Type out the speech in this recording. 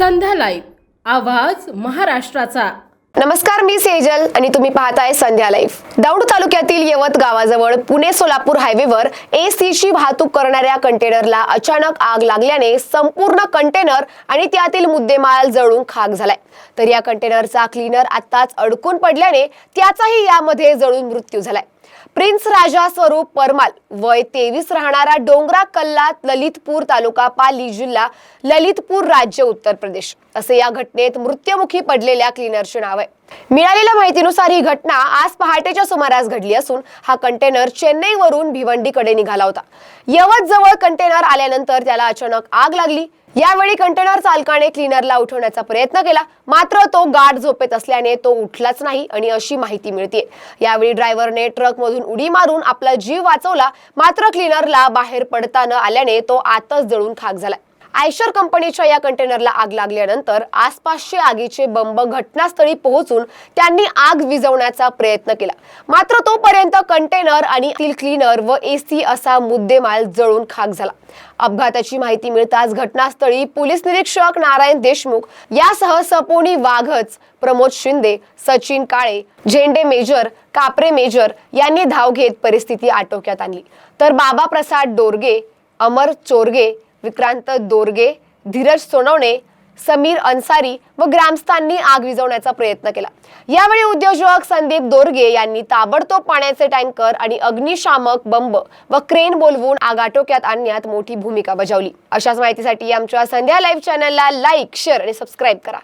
संध्या live. आवाज महाराष्ट्राचा. नमस्कार मी सेजल आणि तुम्ही पाहताय संध्या लाईव्ह. दौंड तालुक्यातील यवत गावाजवळ पुणे सोलापूर हायवेवर एसीची वाहतूक करणाऱ्या कंटेनरला अचानक आग लागल्याने संपूर्ण कंटेनर आणि त्यातील मुद्देमाल जळून खाक झालाय. तर या कंटेनरचा क्लीनर आत्ताच अडकून पडल्याने त्याचाही यामध्ये जळून मृत्यू झालाय. प्रिन्स राजा स्वरूप परमाल वय तेवीस राहणारा डोंगरा कल्ला ललितपूर तालुका पाली जिल्हा ललितपूर राज्य उत्तर प्रदेश. असे या घटनेत मृत्युमुखी पडलेल्या क्लीनरचे नाव आहे. मिळालेल्या माहितीनुसार ही घटना आज पहाटेच्या सुमारास घडली असून हा कंटेनर चेन्नईवरून भिवंडीकडे निघाला होता. यवत जवळ कंटेनर आल्यानंतर त्याला अचानक आग लागली. यावेळी कंटेनर चालकाने क्लीनरला उठवण्याचा प्रयत्न केला. मात्र तो गाढ झोपेत असल्याने तो उठलाच नाही आणि अशी माहिती मिळते यावेळी ड्रायव्हरने ट्रक मधून उडी मारून आपला जीव वाचवला. मात्र क्लीनरला बाहेर पडताना आल्याने तो आतच जळून खाक झाला. आयशर कंपनीच्या या कंटेनरला आग लागल्यानंतर आसपासचे आगीचे बंब घटनास्थळी पोहोचून त्यांनी आग विझवण्याचा प्रयत्न केला. मात्र तोपर्यंत कंटेनर आणि तील क्लीनर व एसी असा मुद्देमाल जळून खाक झाला. अपघाताची माहिती मिळताच घटनास्थळी पोलीस निरीक्षक नारायण देशमुख यासह सपोनी वाघच प्रमोद शिंदे सचिन काळे झेंडे मेजर कापरे मेजर यांनी धाव घेत परिस्थिती आटोक्यात आणली. तर बाबा प्रसाद डोरगे अमर चोरगे विक्रांत दोरगे धीरज सोनवणे समीर अन्सारी व ग्रामस्थांनी आग विझवण्याचा प्रयत्न केला. यावेळी उद्योजक संदीप दोरगे यांनी ताबडतोब पाण्याचे टँकर आणि अग्निशामक बंब व क्रेन बोलवून आग आटोक्यात आणण्यात मोठी भूमिका बजावली. अशाच माहितीसाठी आमच्या संध्या लाईव्ह चॅनलला लाईक शेअर आणि सबस्क्राईब करा.